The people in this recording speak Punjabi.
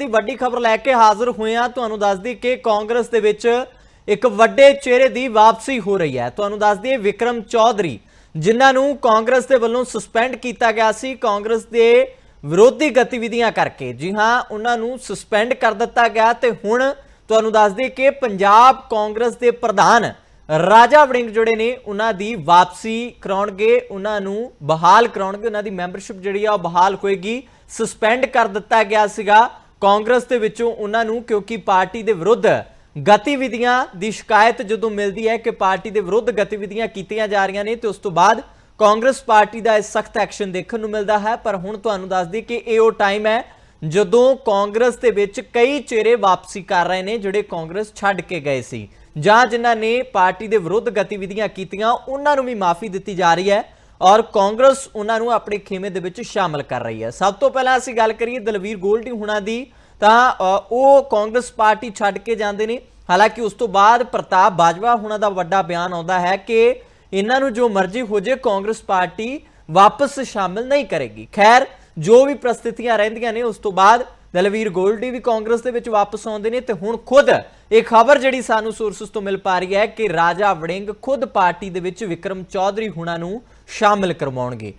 ਦੀ ਵੱਡੀ ਖਬਰ ਲੈ ਕੇ ਹਾਜ਼ਰ ਹੋਏ ਹਾਂ। ਤੁਹਾਨੂੰ ਦੱਸ ਦਈਏ ਕਿ ਕਾਂਗਰਸ ਦੇ ਵਿੱਚ ਇੱਕ ਵੱਡੇ ਚਿਹਰੇ ਦੀ ਵਾਪਸੀ ਹੋ ਰਹੀ ਹੈ। ਤੁਹਾਨੂੰ ਦੱਸ ਦਈਏ ਵਿਕਰਮ ਚੌਧਰੀ, ਜਿਨ੍ਹਾਂ ਨੂੰ ਕਾਂਗਰਸ ਦੇ ਵੱਲੋਂ ਸਸਪੈਂਡ ਕੀਤਾ ਗਿਆ ਸੀ ਕਾਂਗਰਸ ਦੇ ਵਿਰੋਧੀ ਗਤੀਵਿਧੀਆਂ ਕਰਕੇ। ਜੀ ਹਾਂ, ਉਹਨਾਂ ਨੂੰ ਸਸਪੈਂਡ ਕਰ ਦਿੱਤਾ ਗਿਆ ਤੇ ਹੁਣ ਤੁਹਾਨੂੰ ਦੱਸ ਦਈਏ ਕਿ ਪੰਜਾਬ ਕਾਂਗਰਸ ਦੇ ਪ੍ਰਧਾਨ ਰਾਜਾ ਵੜਿੰਗ ਜਿਹੜੇ ਨੇ, ਉਹਨਾਂ ਦੀ ਵਾਪਸੀ ਕਰਾਉਣਗੇ, ਉਹਨਾਂ ਨੂੰ ਬਹਾਲ ਕਰਾਉਣਗੇ, ਉਹਨਾਂ ਦੀ ਮੈਂਬਰਸ਼ਿਪ ਜਿਹੜੀ ਆ ਉਹ ਬਹਾਲ ਹੋਏਗੀ। ਸਸਪੈਂਡ ਕਰ ਦਿੱਤਾ ਗਿਆ ਸੀਗਾ। ਕਾਂਗਰਸ ਦੇ ਵਿੱਚੋਂ ਉਹਨਾਂ ਨੂੰ, ਕਿਉਂਕਿ ਪਾਰਟੀ ਦੇ ਵਿਰੁੱਧ ਗਤੀਵਿਧੀਆਂ ਦੀ ਸ਼ਿਕਾਇਤ ਜਦੋਂ ਮਿਲਦੀ ਹੈ ਕਿ ਪਾਰਟੀ ਦੇ ਵਿਰੁੱਧ ਗਤੀਵਿਧੀਆਂ ਕੀਤੀਆਂ ਜਾ ਰਹੀਆਂ ਨੇ, ਤੇ ਉਸ ਤੋਂ ਬਾਅਦ ਕਾਂਗਰਸ ਪਾਰਟੀ ਦਾ ਇਹ ਸਖਤ ਐਕਸ਼ਨ ਦੇਖਣ ਨੂੰ ਮਿਲਦਾ ਹੈ। ਪਰ ਹੁਣ ਤੁਹਾਨੂੰ ਦੱਸ ਦਈਏ ਕਿ ਇਹ ਉਹ ਟਾਈਮ ਹੈ ਜਦੋਂ ਕਾਂਗਰਸ ਦੇ ਵਿੱਚ ਕਈ ਚਿਹਰੇ ਵਾਪਸੀ ਕਰ ਰਹੇ ਨੇ, ਜਿਹੜੇ ਕਾਂਗਰਸ ਛੱਡ ਕੇ ਗਏ ਸੀ। ਜਾਂ ਜਿਨ੍ਹਾਂ ਨੇ ਪਾਰਟੀ ਦੇ ਵਿਰੁੱਧ ਗਤੀਵਿਧੀਆਂ ਕੀਤੀਆਂ, ਉਹਨਾਂ ਨੂੰ ਵੀ ਮਾਫੀ ਦਿੱਤੀ ਜਾ ਰਹੀ ਹੈ ਔਰ ਕਾਂਗਰਸ ਉਹਨਾਂ ਨੂੰ ਆਪਣੇ ਖੇਮੇ ਦੇ ਵਿੱਚ ਸ਼ਾਮਲ ਕਰ ਰਹੀ ਹੈ। ਸਭ ਤੋਂ ਪਹਿਲਾਂ ਅਸੀਂ ਗੱਲ ਕਰੀਏ ਦਲਵੀਰ ਗੋਲਡੀ ਹੁਣਾਂ ਦੀ। ਤਾਂ ਉਹ ਕਾਂਗਰਸ ਪਾਰਟੀ ਛੱਡ ਕੇ ਜਾਂਦੇ ਨੇ। ਹਾਲਾਂਕਿ ਉਸ ਤੋਂ ਬਾਅਦ ਪ੍ਰਤਾਪ ਬਾਜਵਾ ਹੁਣਾਂ ਦਾ ਵੱਡਾ ਬਿਆਨ ਆਉਂਦਾ ਹੈ ਕਿ ਇਹਨਾਂ ਨੂੰ ਜੋ ਮਰਜ਼ੀ ਹੋ ਜੇ, ਕਾਂਗਰਸ ਪਾਰਟੀ ਵਾਪਸ ਸ਼ਾਮਿਲ ਨਹੀਂ ਕਰੇਗੀ। ਖੈਰ, ਜੋ ਵੀ ਪ੍ਰਸਥਿਤੀਆਂ ਰਹਿੰਦੀਆਂ ਨੇ, ਉਸ ਤੋਂ ਬਾਅਦ ਦਲਵੀਰ ਗੋਲਡੀ ਵੀ ਕਾਂਗਰਸ ਦੇ ਵਿੱਚ ਵਾਪਸ ਆਉਂਦੇ ਨੇ ਤੇ ਹੁਣ ਖੁਦ ਇਹ ਖਬਰ ਜਿਹੜੀ ਸਾਨੂੰ ਸੋਰਸਸ ਤੋਂ ਮਿਲ ਪਾ ਰਹੀ ਹੈ ਕਿ ਰਾਜਾ ਵੜਿੰਗ ਖੁਦ ਪਾਰਟੀ ਦੇ ਵਿੱਚ ਵਿਕਰਮ ਚੌਧਰੀ ਹੁਣਾਂ ਨੂੰ ਸ਼ਾਮਿਲ ਕਰਵਾਉਣਗੇ।